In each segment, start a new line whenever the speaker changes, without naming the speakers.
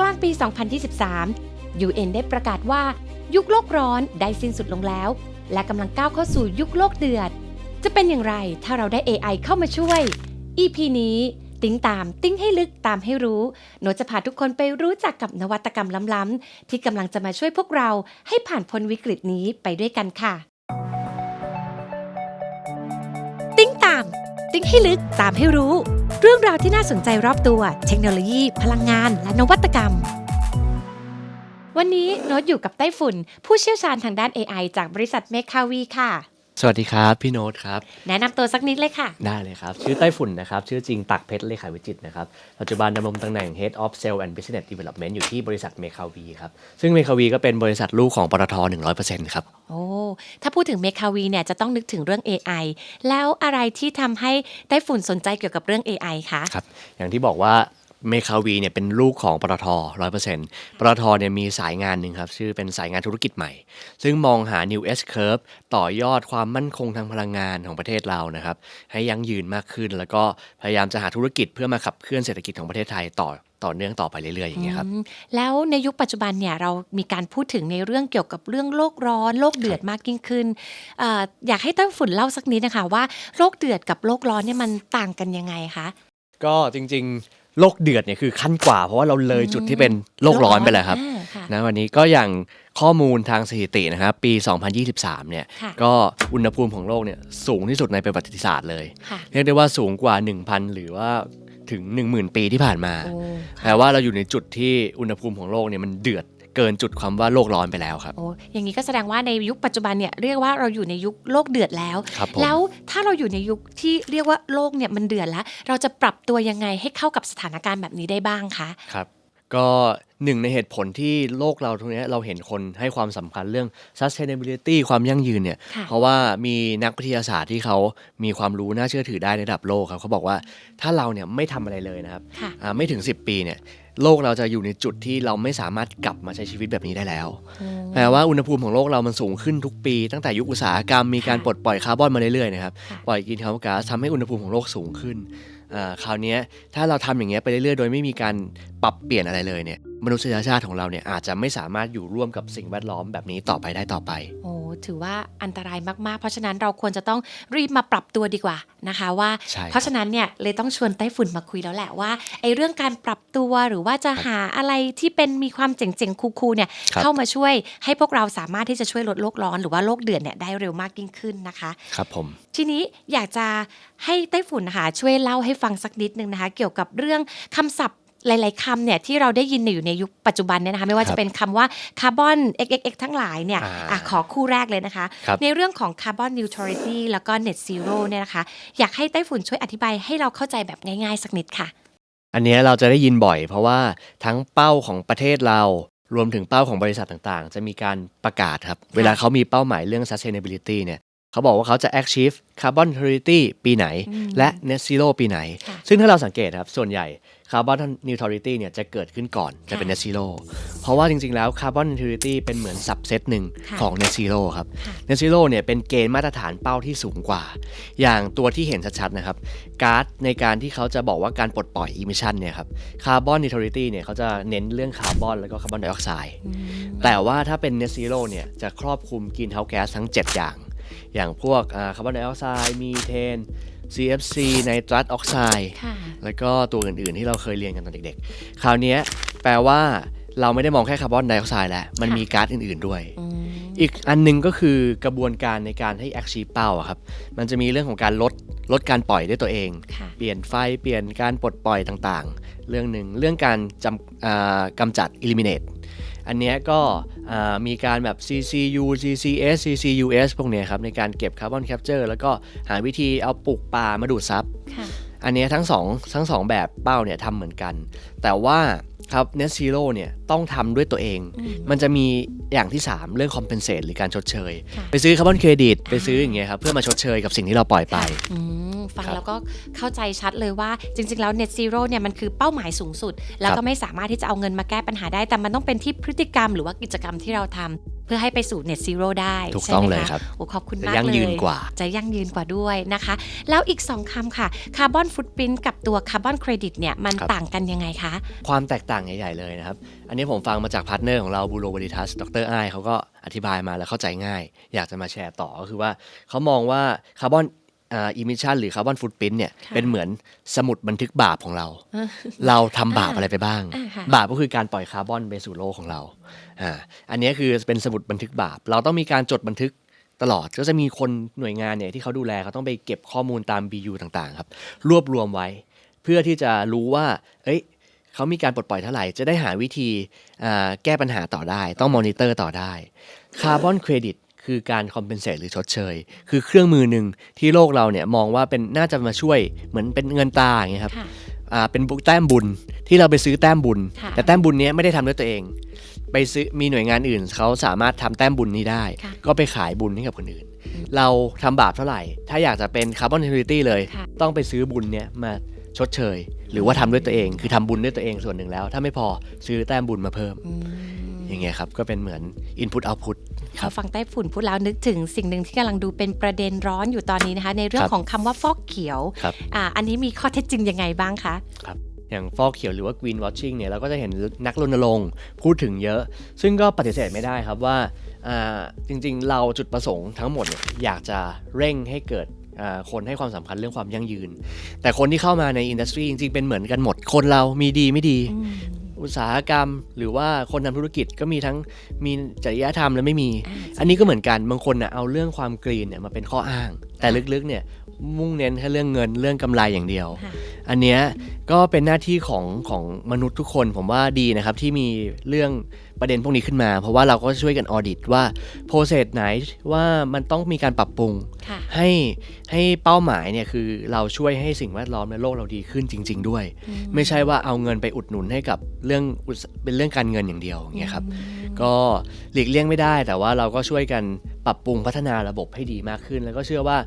กลางปี 2023 UN ได้ประกาศว่ายุคโลกร้อนได้สิ้นสุดลงแล้ว และกำลังก้าวเข้าสู่ยุคโลกเดือด จะเป็นอย่างไรถ้าเราได้ AI เข้ามาช่วย EP นี้ติ้งตามติ้งให้ลึกตามให้รู้โนตจะพาทุกคนไปรู้จักกับนวัตกรรมล้ำๆที่กำลังจะมาช่วยพวกเราให้ผ่านพ้นวิกฤตนี้ไปด้วยกันค่ะ ติ้งให้ลึกตามให้รู้ เรื่องราวที่น่าสนใจรอบตัว เทคโนโลยี พลังงาน และนวัตกรรม วันนี้โน้ตอยู่กับไต้ฝุ่น ผู้เชี่ยวชาญทางด้าน AI จากบริษัทเมคาวีค่ะ
สวัสดีครับ พี่โน้ตครับ
แนะนำตัวสักนิดเลยค่ะ
ได้เลยครับ ชื่อไต้ฝุ่นนะครับ ชื่อจริงตักเพชรเลขาวิจิตรนะครับ ปัจจุบันดำรงตำแหน่ง Head of Sales and Business Development อยู่ที่บริษัทเมคาวีครับ ซึ่งเมคาวีก็เป็นบริษัทลูกของปตท100%ครับ
โอ้ ถ้าพูดถึงเมคาวีเนี่ยจะต้องนึกถึงเรื่อง AI แล้วอะไรที่ทำให้ไต้ฝุ่นสนใจเกี่ยวกับเรื่อง AI คะ
ครับ อย่างที่บอกว่า เมคาวีเนี่ยเป็นลูกของปตท100%ปตทเนี่ยมีสายงานหนึ่งครับ ชื่อเป็นสายงานธุรกิจใหม่ ซึ่งมองหา New S Curve ต่อยอดความมั่นคงทางพลังงานของประเทศเรานะครับ ให้ยั่งยืนมากขึ้น แล้วก็พยายามจะหาธุรกิจเพื่อมาขับเคลื่อนเศรษฐกิจของประเทศไทยต่อต่อเนื่องต่อไปเรื่อยๆอย่างเงี้ยครับ
อืมแล้วในยุคปัจจุบันเนี่ยเรามีการพูดถึงในเรื่องเกี่ยวกับเรื่องโลกร้อนโลกเดือดมากยิ่งขึ้นเอออยากให้ไต้ฝุ่นเล่าสักนิดนะคะว่าโลกเดือดกับโลกร้อนเนี่ยมันต่างกันยังไงคะ
ก็จริงๆ โลกเดือดเนี่ยคือขั้นกว่า เพราะว่าเราเลยจุดที่เป็นโลกร้อนไปแล้วครับ
อ่าค่ะ
นะวันนี้ก็อย่างข้อมูลทางสถิตินะครับปี 2023 เนี่ย
ค่ะ
ก็อุณหภูมิของโลกเนี่ยสูงที่สุดในประวัติศาสตร์เลย
ค่ะ
เรียกได้ว่าสูงกว่า 1,000 หรือว่าถึง 10,000 ปีที่ผ่านมา
โอ้
แปลว่าเราอยู่ในจุดที่อุณหภูมิของโลกเนี่ยมันเดือดเกินจุดความว่าโลกร้อนไปแล้วครับ
โอ้อย่างนี้ก็แสดงว่าในยุคปัจจุบันเนี่ยเรียกว่าเราอยู่ในยุคโลกเดือดแล้ว
ครับผม
แล้วถ้าเราอยู่ในยุคที่เรียกว่าโลกเนี่ยมันเดือดแล้ว เราจะปรับตัวยังไงให้เข้ากับสถานการณ์แบบนี้ได้บ้างคะ
ครับ ก็หนึ่งในเหตุผลที่โลกเราทุกนี้ยเราเห็นคนให้ความสำคัญเรื่อง sustainability ความยั่งยืนเนี่ย
ค่ะ
เพราะว่ามีนักวิทยาศาสตร์ที่เขามีความรู้น่าเชื่อถือได้ในระดับโลกครับเขาบอกว่าถ้าเราเนี่ยไม่ทำอะไรเลยนะครับ
ค่ะ
อ่าไม่ถึง 10 ปีเนี่ย โลกเราจะอยู่ในจุดที่เราไม่สามารถกลับมาใช้ชีวิตแบบนี้ได้แล้ว
โอ้
แปลว่าอุณหภูมิของโลกเรามันสูงขึ้นทุกปี ตั้งแต่ยุคอุตสาหกรรมมีการ
ค่ะ
ปลดปล่อยคาร์บอนมาเรื่อยๆนะครับ
ค่ะ
ปล่อยกรีนเฮาส์ก๊าซทำให้อุณหภูมิของโลกสูงขึ้นอ่าคราวเนี้ยถ้าเราทำอย่างเงี้ยไปเรื่อยๆ โดยไม่มีการปรับเปลี่ยนอะไรเลยเนี่ย มนุษยชาติของเราเนี่ยอาจจะไม่สามารถอยู่ร่วมกับสิ่งแวดล้อมแบบนี้ต่อไปได้ต่อไป
โอ้ถือว่าอันตรายมาก ๆ เพราะฉะนั้นเราควรจะต้องรีบมาปรับตัวดีกว่านะคะว่า
ใช่
เพราะฉะนั้นเนี่ยเลยต้องชวนไต้ฝุ่นมาคุยแล้วแหละว่าไอ้เรื่องการปรับตัวหรือว่าจะหาอะไรที่เป็นมีความเจ๋งๆคูลๆเนี่ย
ครับ
เข้ามาช่วยให้พวกเราสามารถที่จะช่วยลดโลกร้อนหรือว่าโลกเดือดเนี่ยได้เร็วมากยิ่งขึ้นนะคะ
ครับผม
ทีนี้อยากจะให้ไต้ฝุ่นนะคะช่วยเล่าให้ฟังสักนิดนึงนะคะ เกี่ยวกับเรื่องคำศัพท์ หลาย ๆคำเนี่ยที่เราได้ยินในอยู่ในยุคปัจจุบันเนี่ยนะคะไม่ว่า
ครั
จะ
บ
เป็นคำว่าคาร์บอน XXX ทั้งหลายเนี่ย
อ่า
อะขอคู่แรกเลยนะคะ
ครับ
ในเรื่องของคาร์บอนนิวทรัลิตี้แล้วก็ net zero เนี่ยนะคะอยากให้ไต้ฝุ่นช่วยอธิบายให้เราเข้าใจแบบง่าย ๆ สักนิดค่ะ
อันเนี้ยเราจะได้ยินบ่อย เพราะว่าทั้งเป้าของประเทศเรารวมถึงเป้าของบริษัทต่างๆ จะมีการประกาศครับ เวลาเขามีเป้าหมายเรื่อง sustainability เนี่ย เขาบอกว่าเขาจะ achieve carbon neutrality ปีไหน
อืม
และ net zero ปีไหน
ค่ะ
ซึ่งถ้าเราสังเกตครับ ส่วนใหญ่ carbon neutrality เนี่ยจะเกิดขึ้นก่อนจะเป็น
ค่ะ
net zero เพราะว่าจริง ๆ แล้ว carbon neutrality เป็นเหมือน subset หนึ่ง
ค่ะ
ของ net zero ครับ
ค่ะ
net zero เนี่ยเป็นเกณฑ์มาตรฐานเป้าที่สูงกว่า อย่างตัวที่เห็นชัด ๆ นะครับก๊าซในการที่เขาจะบอกว่าการปลดปล่อย emission เนี่ยครับ carbon neutrality เนี่ยเขาจะเน้นเรื่องคาร์บอนแล้วก็คาร์บอนไดออกไซด์
อืม
แต่ว่าถ้าเป็น net zero เนี่ยจะครอบคลุม greenhouse gas ทั้ง 7 อย่าง อย่างพวกคาร์บอนไดออกไซด์มีเทน CFC ไนตรัสออกไซด์
ค่ะ
แล้วก็ตัวอื่นๆที่เราเคยเรียนกันตอนเด็กๆ คราวเนี้ยแปลว่าเราไม่ได้มองแค่คาร์บอนไดออกไซด์แล้ว มัน
ค่ะ
มีก๊าซอื่นๆด้วย
อืม
อีกอันหนึงก็คือกระบวนการในการให้ achieve เป้าอะครับ มันจะมีเรื่องของการลดลดการปล่อยด้วยตัวเอง
ค่ะ
เปลี่ยนไฟ เปลี่ยนการปลดปล่อยต่างๆ เรื่องหนึ่งเรื่องการจำอ่ากำจัด eliminate อันเนี้ยก็มีการแบบ CCU CCS CCUS พวกเนี้ยครับในการเก็บคาร์บอนแคปเจอร์แล้วก็หาวิธีเอาปลูกป่ามาดูดซับ อันเนี้ยทั้งสองทั้งสองแบบเป้าเนี่ยทำเหมือนกัน แต่ว่าครับ Net Zero เนี่ยต้องทำด้วยตัวเอง
อืม
มันจะมีอย่างที่ 3 เรื่อง compensate หรือการชดเชย
ค่ะ
ไปซื้อคาร์บอนเครดิตไปซื้ออย่างเงี้ยครับเพื่อมาชดเชยกับสิ่งที่เราปล่อยไป
อืมฟัง
ครับ
แล้วก็เข้าใจชัดเลยว่าจริง ๆ แล้ว net zero เนี่ยมันคือเป้าหมายสูงสุด แล้ว
ครั
ก็
บ
ไม่สามารถที่จะเอาเงินมาแก้ปัญหาได้ แต่มันต้องเป็นที่พฤติกรรมหรือว่ากิจกรรมที่เราทำเพื่อให้ไปสู่ net zero ได้
ถูก
ใช่
ต้อง
ไหม
เลย
คะ
ครับ
โอ้ขอบคุณ
จะ
มากเลย
ยั่งยืนกว่า
จะยั่งยืนกว่าด้วยนะคะ แล้วอีก 2คำค่ะ carbon footprint กับตัว carbon credit เนี่ยมัน
ครับ
ต่างกันยังไงคะ
ความแตกต่างใหญ่ๆเลยนะครับ อันนี้ผมฟังมาจากพาร์ทเนอร์ของเราบูโรบริทัสดรไอเขาก็อธิบายมาแล้วเข้าใจง่าย อยากจะมาแชร์ต่อก็คือว่าเขามองว่าคาร์บอนอ่าอิมิชันหรือคาร์บอนฟุตปรินเนี่ย
ค่ะ
เป็นเหมือนสมุดบันทึกบาปของเรา
อ่า
เราทำบาปอะไรไปบ้าง
อ่าค่ะ
บาปก็คือการปล่อยคาร์บอนไปสู่โลกของเราอ่าอันนี้คือเป็นสมุดบันทึกบาป เราต้องมีการจดบันทึก ตลอดก็จะมีคนหน่วยงานเนี่ยที่เขาดูแลเขาต้องไปเก็บข้อมูลตาม BU ต่างๆครับรวบรวมไว้ เพื่อที่จะรู้ว่า เอ้ยเขามีการปลดปล่อยเท่าไหร่ จะได้หาวิธีอ่าแก้ปัญหาต่อได้ ต้องมอนิเตอร์ต่อได้คาร์บอนเครดิตคือการคอมเพนเซตหรือชดเชย คือเครื่องมือหนึ่งที่โลกเราเนี่ยมองว่าเป็นน่าจะมาช่วยเหมือนเป็นเงินตราอย่างเงี้ยครับ
ค่ะ
อ่าเป็นแต้มบุญที่เราไปซื้อแต้มบุญ
ค่ะ
แต่แต้มบุญเนี้ยไม่ได้ทำด้วยตัวเอง ไปซื้อมีหน่วยงานอื่นเขาสามารถทำแต้มบุญนี้ได้
ค่ะ
ก็ไปขายบุญให้กับคนอื่น เราทำบาปเท่าไหร่ ถ้าอยากจะเป็นคาร์บอนเน u ิตี้เลย
ค่ะ
ต้องไปซื้อบุญเนี้ยมาชดเชย หรือว่าทำด้วยตัวเอง คือทำบุญด้วยตัวเองส่วนหนึ่งแล้ว ถ้าไม่พอซื้อแต้มบุญมาเพิ่ม
อืม
อย่างเงี้ยครับ ก็เป็นเหมือน Input Output ค
พ
รั
อบฟังไต้ฝุ่นพูดแล้วนึกถึงสิ่งหนึ่งที่กำลังดูเป็นประเด็นร้อนอยู่ตอนนี้นะคะ ในเรื่อ
ค
ง
รับ
ของคำว่าฟอกเขียว
ครับ
อ่าอันนี้มีข้อเท็จจริงยังไงบ้างคะ
อย่างฟอกเขียวหรือว่า green washing เนี่ยเราก็จะเห็นนักรณรงค์พูดถึงเยอะ ซึ่งก็ปฏิเสธไม่ได้ครับว่าจริงๆ เราจุดประสงค์ทั้งหมดเนี่ยอยากจะเร่งให้เกิดคนให้ความสำคัญเรื่องความยั่งยืน แต่คนที่เข้ามาในอินดัสทรีจริงๆ เป็นเหมือนกันหมด คนเรามีดีไม่ดี
อุ
ตสาหกรรม หรือว่าคนทำธุรกิจก็มีทั้งมีจริยธรรมและไม่มี
อั
นนี้ก็เหมือนกัน บางคนนะเอาเรื่องความกรีนเนี่ยมาเป็นข้ออ้าง แต่ลึกๆเนี่ย มุ่งเน้นแค่เรื่องเงินเรื่องกำไรอย่างเดียว
ค่ะ
อันเนี้ยก็เป็นหน้าที่ของของมนุษย์ทุกคนผมว่าดีนะครับที่มีเรื่อง ประเด็นพวกนี้ขึ้นมา เพราะว่าเราก็ช่วยกันออดิตว่าโปรเซสไหนว่ามันต้องมีการปรับปรุง
ค่ะ
ให้ให้เป้าหมายเนี่ยคือเราช่วยให้สิ่งแวดล้อมในโลกเราดีขึ้นจริง ๆ ด้วย
อืม
ไม่ใช่ว่าเอาเงินไปอุดหนุนให้กับเรื่องอุตสเป็นเรื่องการเงินอย่างเดียวอย่างเงี้ยครับก็หลีกเลี่ยงไม่ได้ แต่ว่าเราก็ช่วยกันปรับปรุงพัฒนาระบบให้ดีมากขึ้น แล้วก็เชื่อว่า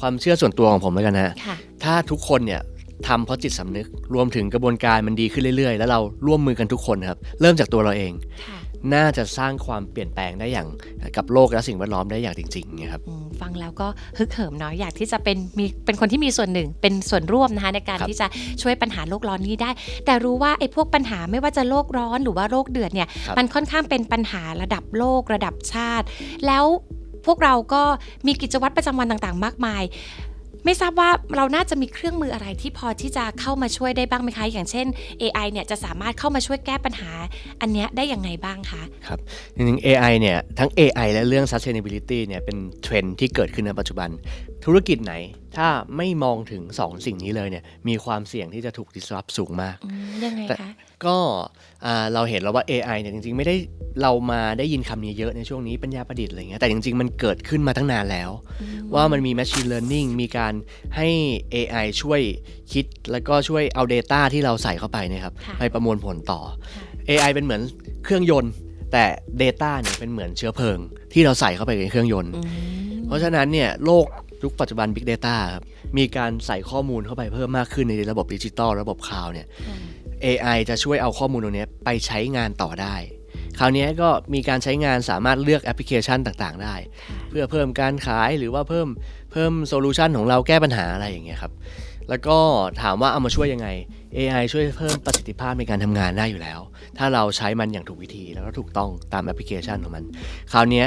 ความเชื่อส่วนตัวของผมแล้วกันนะ
ค่ะ
ถ้าทุกคนเนี่ยทำเพราะจิตสำนึกรวมถึงกระบวนการมันดีขึ้นเรื่อยๆ แล้วเราร่วมมือกันทุกคนครับ เริ่มจากตัวเราเอง
ค่ะ
น่าจะสร้างความเปลี่ยนแปลงได้อย่างกับโลกและสิ่งแวดล้อมได้อย่างจริงๆเนี่ยครับ
อืมฟังแล้วก็ฮึกเหิมเนาะอยากที่จะเป็นมีเป็นคนที่มีส่วนหนึ่ง เป็นส่วนร่วมนะคะในการ
ครับ
ที่จะช่วยปัญหาโลกร้อนนี้ได้ แต่รู้ว่าไอ้พวกปัญหาไม่ว่าจะโลกร้อนหรือว่าโรคเดือดเนี่ย
ครับ
มันค่อนข้างเป็นปัญหาระดับโลกระดับชาติ แล้วพวกเราก็มีกิจวัตรประจำวันต่างๆ มากมาย ไม่ทราบว่าเราน่าจะมีเครื่องมืออะไรที่พอที่จะเข้ามาช่วยได้บ้างไหมคะ อย่างเช่น AI เนี่ยจะสามารถเข้ามาช่วยแก้ปัญหา อันเนี้ยได้ยังไงบ้างคะ
ครับจริงๆ AI เนี่ยทั้ง AI และเรื่อง sustainability เนี่ยเป็นเทรนด์ที่เกิดขึ้นในปัจจุบัน ธุรกิจไหนถ้าไม่มองถึง 2 สิ่งนี้เลยเนี่ยมีความเสี่ยงที่จะถูก disrupt สูงมาก
อืมยังไง
แต่
คะ
ก็อ่าเราเห็นแล้วว่า AI เนี่ยจริงๆ ไม่ได้เรามาได้ยินคำนี้เยอะในช่วงนี้ปัญญาประดิษฐ์อะไรเงี้ยแต่จริงๆ มันเกิดขึ้นมาตั้งนานแล้ว ว่ามันมี machine learning มีการให้ AI ช่วยคิดแล้วก็ช่วยเอา Data ที่เราใส่เข้าไปเนะครับ
ค่ะ
ไปประมวลผลต่อ
ค่ะ
AI เป็นเหมือนเครื่องยนต์ แต่ Data เนี่ยเป็นเหมือนเชื้อเพลิง ที่เราใส่เข้าไปในเครื่องยนต์
อืม
เพราะฉะนั้นเนี่ยโลกยุคปัจจุบัน Big Data ครับมีการใส่ข้อมูลเข้าไปเพิ่มมากขึ้นในระบบดิจิตอลระบบคลาวด์เนี่ย
ค่ะ
AI จะช่วยเอาข้อมูลตรงนี้ไปใช้งานต่อได้ คราวนี้ก็มีการใช้งานสามารถเลือกแอปพลิเคชันต่างๆ ได้ เพื่อเพิ่มการขายหรือว่าเพิ่มเพิ่มโซลูชันของเราแก้ปัญหาอะไรอย่างเงี้ยครับ แล้วก็ถามว่าเอามาช่วยยังไง AI ช่วยเพิ่มประสิทธิภาพในการทำงานได้อยู่แล้ว ถ้าเราใช้มันอย่างถูกวิธีแล้วก็ถูกต้องตามแอปพลิเคชันของมัน คราวเนี้ย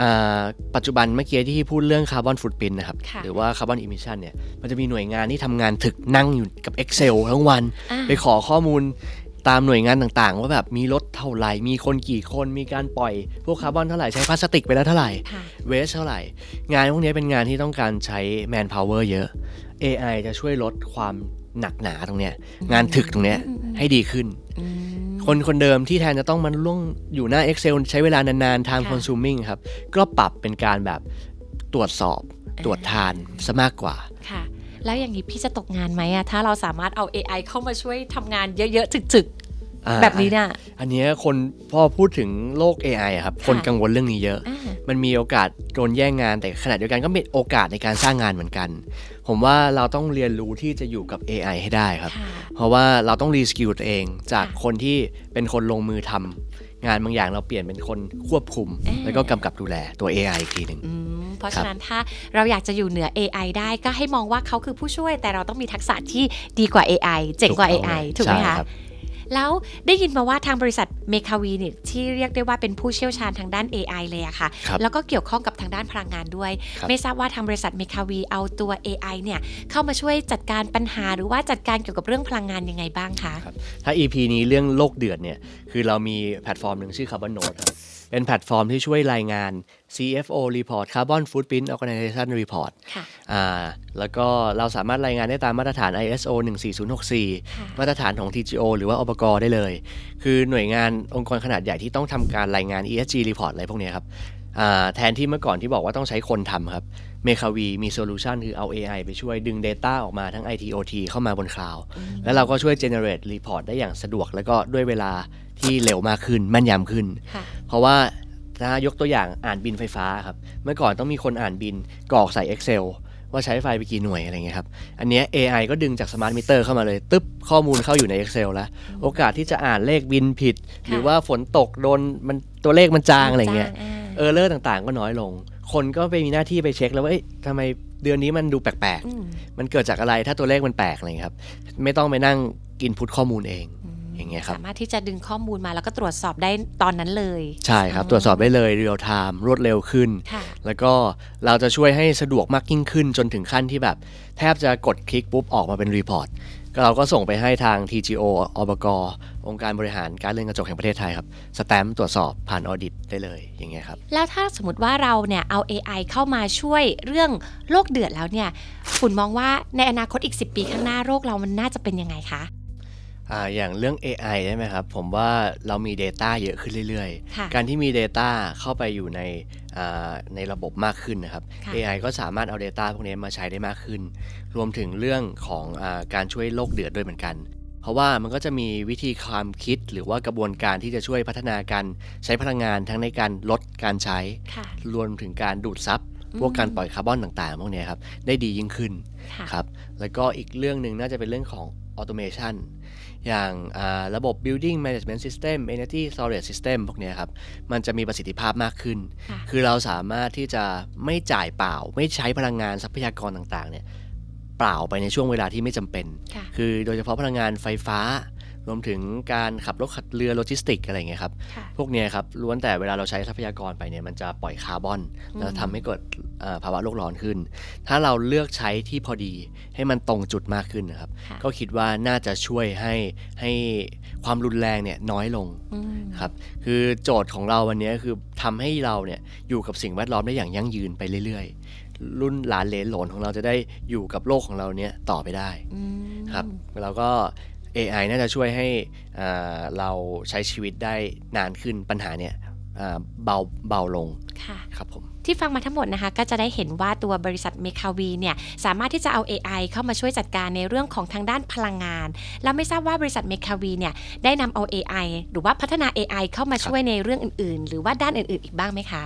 อ่าปัจจุบันเมื่อกี้ที่พูดเรื่องคาร์บอนฟุตปรินนะครับ
ค่ะ
หรือว่าคาร์บอนอิมิชันเนี่ย มันจะมีหน่วยงานที่ทำงานถึกนั่งอยู่กับ Excel ทั้งวัน
อ่า
ไปขอข้อมูลตามหน่วยงานต่างๆ ว่าแบบมีรถเท่าไหร่ มีคนกี่คนมีการปล่อย พวกคาร์บอนเท่าไหร่ ใช้พลาสติกไปแล้วเท่าไหร่
ค่ะ
เวสเท่าไหร่ งานพวกนี้เป็นงานที่ต้องการใช้ man power เยอะ AI จะช่วยลดความหนักหนาตรงเนี้ยงานถึกตรงเนี้ย
อืมอืม
ให้ดีขึ้น
อืม
คนคนเดิมที่แทนจะต้องมันล่วงอยู่หน้า Excel ใช้เวลานานๆ time
ค่ะ
consuming ครับ ก็ปรับเป็นการแบบตรวจสอบ
อ่า
ตรวจทานซะมากกว่า
ค่ะ แล้วอย่างนี้พี่จะตกงานไหมอะถ้าเราสามารถเอา AI เข้ามาช่วยทำงานเยอะๆถึก
อ่า
ๆแบบนี้เนี่ย
อันเนี้ยคนพอพูดถึงโลก AI อะครับ
ค่ะ
คนกังวลเรื่องนี้เยอะ
อ่า
มันมีโอกาสโดนแย่งงานแต่ขณะเดียวกันก็มีโอกาสในการสร้างงานเหมือนกัน ผมว่าเราต้องเรียนรู้ที่จะอยู่กับ AI ให้ได้ครับ
ค่ะ
เพราะว่าเราต้องรีสกิลตัวเองจาก
ค่ะ
คนที่เป็นคนลงมือทำงานบางอย่างเราเปลี่ยนเป็นคนควบคุม
อ่า
แล้วก็กำกับดูแลตัว AI อีกทีหนึ่ง
อืมเพราะ
ครับ
ฉะนั้นถ้าเราอยากจะอยู่เหนือ AI ได้ก็ให้มองว่าเขาคือผู้ช่วยแต่เราต้องมีทักษะที่ดีกว่า AI เจ๋งกว่า AI ถูกไหม
ใช่
คะ
รับ
แล้วได้ยินมาว่าทางบริษัทเมคาวีเนี่ยที่เรียกได้ว่าเป็นผู้เชี่ยวชาญทางด้าน AI เลยอะค่ะ
ครับ
แล้วก็เกี่ยวข้องกับทางด้านพลังงานด้วย
ครับ
ไม่ทราบว่าทางบริษัทเมคาวีเอาตัว AI เนี่ยเข้ามาช่วยจัดการปัญหาหรือว่าจัดการเกี่ยวกับเรื่องพลังงานยังไงบ้างคะ
ครับถ้า EP นี้เรื่องโลกเดือดเนี่ยคือเรามีแพลตฟอร์มหนึ่งชื่อ Carbon Note ครับเป็นแพลตฟอร์มที่ช่วยรายงาน CFO Report Carbon Footprint Organization Report
ค่ะ
อ่าแล้วก็เราสามารถรายงานได้ตามมาตรฐาน ISO
ค่ะ
14064 มาตรฐานของ TGO หรือว่าอบกได้เลย คือหน่วยงานองค์กรขนาดใหญ่ที่ต้องทำการรายงาน ESG report อะไรพวกเนี้ยครับอ่าแทนที่เมื่อก่อนที่บอกว่าต้องใช้คนทำครับเมคาวีมีโซลูชันคือเอา AI ไปช่วยดึง Data ออกมาทั้ง IT OT เข้ามาบนคลาวด์แล้วเราก็ช่วย generate report ได้อย่างสะดวก แล้วก็ด้วยเวลาที่เร็วมากขึ้นแม่นยำขึ้น
ค่ะ
เพราะว่า ถ้ายกตัวอย่างอ่านบินไฟฟ้าครับเมื่อก่อนต้องมีคนอ่านบินกรอกใส่ Excel ว่าใช้ไฟไปกี่หน่วยอะไรเงี้ยครับอันเนี้ย AI ก็ดึงจากสมาร์ทมิเตอร์เข้ามาเลย ตึ๊บข้อมูลเข้าอยู่ใน Excel แล้ว โอกาสที่จะอ่านเลขบินผิด หรือว่าฝนตกโดนมันตัวเลขมันจางอะไรเงี้ย
จ้า
เออเลอร์ต่างๆ ก็น้อยลง คนก็ไปมีหน้าที่ไปเช็คแล้วว่าเอ้ยทำไมเดือนนี้มันดูแปลก
อืม
ๆมันเกิดจากอะไรถ้าตัวเลขมันแปลกอะไรเงี้ยครับ ไม่ต้องไปนั่งกินพุทข้อมูลเอง อย่างเงี้ยครับ
สามารถที่จะดึงข้อมูลมาแล้วก็ตรวจสอบได้ตอนนั้นเลย
ใช่ครับ
อ๋อ
ตรวจสอบได้เลยเรียลไทม์รวดเร็วขึ้น
ค่ะ
แล้วก็เราจะช่วยให้สะดวกมากยิ่งขึ้น จนถึงขั้นที่แบบ แทบจะกดคลิกปุ๊บออกมาเป็นรีพอร์ตก็เราก็ส่งไปให้ทาง TGO อบกองค์การบริหารการเลื่อนกระจกแห่งประเทศไทยครับสแตมป์ตรวจสอบผ่านออดิตได้เลยอย่างเงี้ยครับ
แล้วถ้าสมมติว่าเราเนี่ยเอา AI เข้ามาช่วยเรื่องโลกเดือดแล้วเนี่ยฝุ่นมองว่าในอนาคตอีก 10 ปีข้างหน้าโลกเรามันน่าจะเป็นยังไงคะ
อ่าอย่างเรื่อง AI ได้ไหมครับ ผมว่าเรามี Data เยอะขึ้นเรื่อย
ค่ะ
ๆ การที่มี Data เข้าไปอยู่ในอ่าในระบบมากขึ้นนะครับ
ค่ะ
AI ก็สามารถเอา Data พวกนี้มาใช้ได้มากขึ้น รวมถึงเรื่องของอาการช่วยโลกเดือดด้วยเหมือนกัน เพราะว่ามันก็จะมีวิธีความคิดหรือว่ากระบวนการที่จะช่วยพัฒนาการใช้พลังงานทั้งในการลดการใช้
ค่ะ
รวมถึงการดูดซับพวกการปล่อยคาร์บอนต่างๆ พวกเนี้ยครับ ได้ดียิ่งขึ้น
ค่ะ
ครับ แล้วก็อีกเรื่องหนึ่งน่าจะเป็นเรื่องของ automation อย่าง อ่าระบบ building management system energy storage system พวกเนี้ยครับ มันจะมีประสิทธิภาพมากขึ้น
ค่ะ
คือเราสามารถที่จะไม่จ่ายเปล่า ไม่ใช้พลังงานทรัพยากรต่างๆเนี่ยเปล่าไปในช่วงเวลาที่ไม่จำเป็น
ค่ะ
คือโดยเฉพาะพลังงานไฟฟ้า รวมถึงการขับรถขับเรือโลจิสติกอะไรอย่างเงี้ยครับ
ค่ะ
พวกเนี้ยครับล้วนแต่เวลาเราใช้ทรัพยากรไปเนี่ยมันจะปล่อยคาร์บอน
อืม
แล้วทำให้เกิดเอ่อภาวะโลกร้อนขึ้น ถ้าเราเลือกใช้ที่พอดีให้มันตรงจุดมากขึ้นนะครับ
ค่ะ
ก็คิดว่าน่าจะช่วยให้ให้ความรุนแรงเนี่ยน้อยลง
อืม
ครับ คือโจทย์ของเราวันนี้คือทำให้เราเนี่ยอยู่กับสิ่งแวดล้อมได้อย่างยั่งยืนไปเรื่อยๆ รุ่นหลานเหลนโหลนของเราจะได้อยู่กับโลกของเราเนี่ยต่อไปได้
อืม
ครับแล้วก็ AI น่าจะช่วยให้อ่าเราใช้ชีวิตได้นานขึ้นปัญหาเนี่ยอ่าเบาเบาลง
ค่ะ
ครับผม
ที่ฟังมาทั้งหมดนะคะก็จะได้เห็นว่าตัวบริษัทเมคาวีเนี่ยสามารถที่จะเอา AI เข้ามาช่วยจัดการในเรื่องของทางด้านพลังงาน แล้วไม่ทราบว่าบริษัทเมคาวีเนี่ยได้นำเอา AI หรือว่าพัฒนา AI เข้ามาช่วยในเรื่องอื่นๆ หรือว่าด้านอื่นๆ อีกบ้างไหมคะ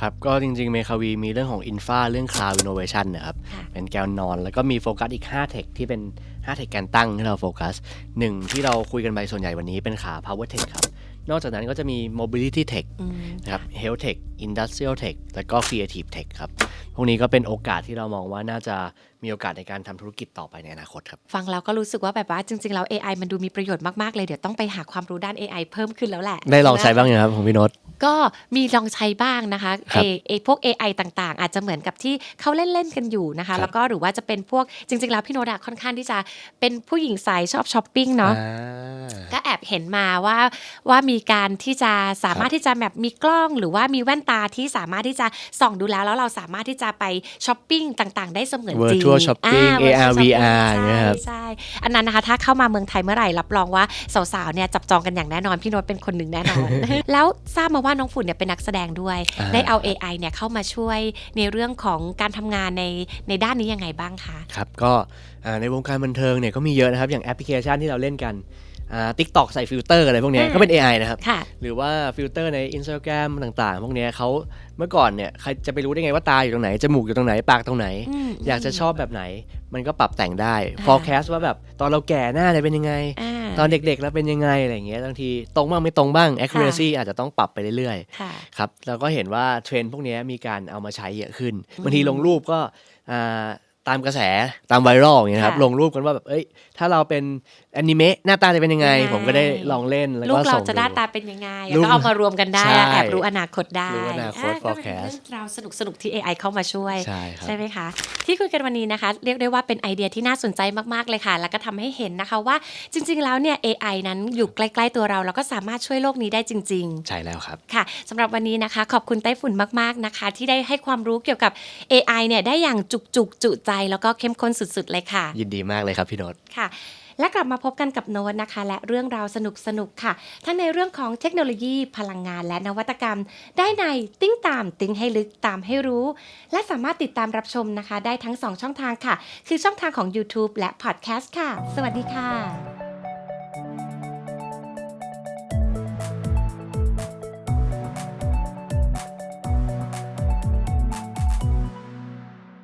ครับก็จริงๆเมคาวีมีเรื่องของ Infa เรื่อง Cloud Innovation นะครับ
ค่ะ
เป็นแกวนอน แล้วก็มีโฟกัสอีก5 Tech ที่เป็น5 Tech แกนตั้งที่เราโฟกัสหนึ่งที่เราคุยกันไปส่วนใหญ่วันนี้เป็นขา Power Tech ครับ นอกจากนั้นก็จะมี Mobility Tech
อืม
นะครับ Health Tech Industrial Tech แล้วก็ Creative Tech ครับ พวกนี้ก็เป็นโอกาสที่เรามองว่าน่าจะมีโอกาสในการทำธุรกิจต่อไปในอนาคตครับ
ฟังแล้วก็รู้สึกว่าแบบว่าจริงๆ แล้ว AI มันดูมีประโยชน์มาก ๆ เลย เดี๋ยวต้องไปหาความรู้ด้าน AI เพิ่มขึ้นแล้วแหละ
ได้ลองใช้
นะ
บ้างยังครับของพี่โนต
ก็มีลองใช้บ้างนะคะ
ครั
เอบเอพวก AI ต่างๆ อาจจะเหมือนกับที่เขาเล่น ๆ กันอยู่นะ
ครั
คะ
บ
แล้วก็หรือว่าจะเป็นพวกจริง ๆ แล้วพี่โนดาค่อนข้างที่จะเป็นผู้หญิงสายชอบช้อปปิ้งเนาะ
อ่า
ก็แอบเห็นมาว่าว่ามีการที่จะสามารถที่จะแบบมีกล้องหรือว่ามีแว่นตาที่สามารถที่จะส่องดูแล้วแล้วเราสามารถที่จะไปช้อปปิ้งต่างๆ ได้เสมือนจริง
Virtual shopping
อ่า
AR
virtual shopping
VR อย่างเงี้ยครับ
ใช่ใช่อันนั้นนะคะถ้าเข้ามาเมืองไทยเมื่อไหร่รับรองว่าสาวๆเนี่ยจับจองกันอย่างแน่นอนพี่โนตเป็นคนหนึ่งแน่นอน แล้วทราบมาว่าน้องฝุ่นเนี่ยเป็นนักแสดงด้วย
อ่า
ได้เอา AI เนี่ยเข้ามาช่วยในเรื่องของการทำงานในในด้านนี้ยังไงบ้างคะ
ครับก็อ่าในวงการบันเทิงเนี่ยก็มีเยอะนะครับ อย่างแอปพลิเคชันที่เราเล่นกัน ทิกตอกใส่ฟิลเตอร์อะไรพวกเนี้ย
อ่า
ก็เป็น AI นะครับ
ค่ะ
หรือว่าฟิลเตอร์ใน Instagram ต่างๆ พวกเนี้ยเขาเมื่อก่อนเนี่ยใครจะไปรู้ได้ไงว่าตาอยู่ตรงไหน จมูกอยู่ตรงไหน ปากตรงไหน
ม
อยากจะชอบแบบไหน มันก็ปรับแต่งได้
อ่า
forecast ว่าแบบตอนเราแก่หน้าจะเป็นยังไง
อ่า
ตอนเด็กๆเราเป็นยังไงอะไรอย่างเงี้ยบางทีตรงบ้างไม่ตรงบ้าง accuracy อาจจะต้องปรับไปเรื่อยๆ
ค่ะ
ครับเราก็เห็นว่าเทรนด์พวกนี้มีการเอามาใช้เยอะขึ้นบางทีลงรูปก็อ่า ตามกระแสตามไวรัลอย่างเงี้ยครับ
ค่ะ
ลงรูปกันว่าแบบเอ้ยถ้าเราเป็นแอนิเมะหน้าตาจะเป็นยังไง
ยังไง
ผมก็ได้ลองเล่นแล้ว
ลู
ก็
กเรา
ส่ง
จะหน้า
ดู
ตาเป็นยังไง
ลูก
ก็เอามารวมกันได้
ใช่
แอบรู้อนาคตได้
รู้อนาคต
อะก็เป็น
forecast
เรื่องราวสนุกสนุกๆที่ AI เข้ามาช่วย
ใช่ครับ
ใช่ไหมคะ ที่คุยกันวันนี้นะคะ เรียกได้ว่าเป็นไอเดียที่น่าสนใจมาก ๆ เลยค่ะ แล้วก็ทำให้เห็นนะคะว่าจริง ๆ แล้วเนี่ย AI นั้นอยู่ใกล้ ๆ ตัวเรา แล้วก็สามารถช่วยโลกนี้ได้จริง ๆ
ใช่แล้วครับ
ค่ะสำหรับวันนี้นะคะ ขอบคุณไต้ฝุ่นมาก ๆ นะคะ ที่ได้ให้ความรู้เกี่ยวกับ AI เนี่ยได้อย่างจุกจุกๆจุใจแล้วก็เข้มข้นสุดๆเลยค่ะ
ยินดีมากเลยครับพี่โนต
ค่ะ และกลับมาพบกันกับโน้ตนะคะ และเรื่องราวสนุกๆค่ะ ทั้งในเรื่องของเทคโนโลยีพลังงานและนวัตกรรม ได้ในติ้งตามติ้งให้ลึกตามให้รู้ และสามารถติดตามรับชมนะคะ ได้ทั้ง 2 ช่องทางค่ะ คือช่องทางของ YouTube และ Podcast ค่ะ สวัสดีค่ะ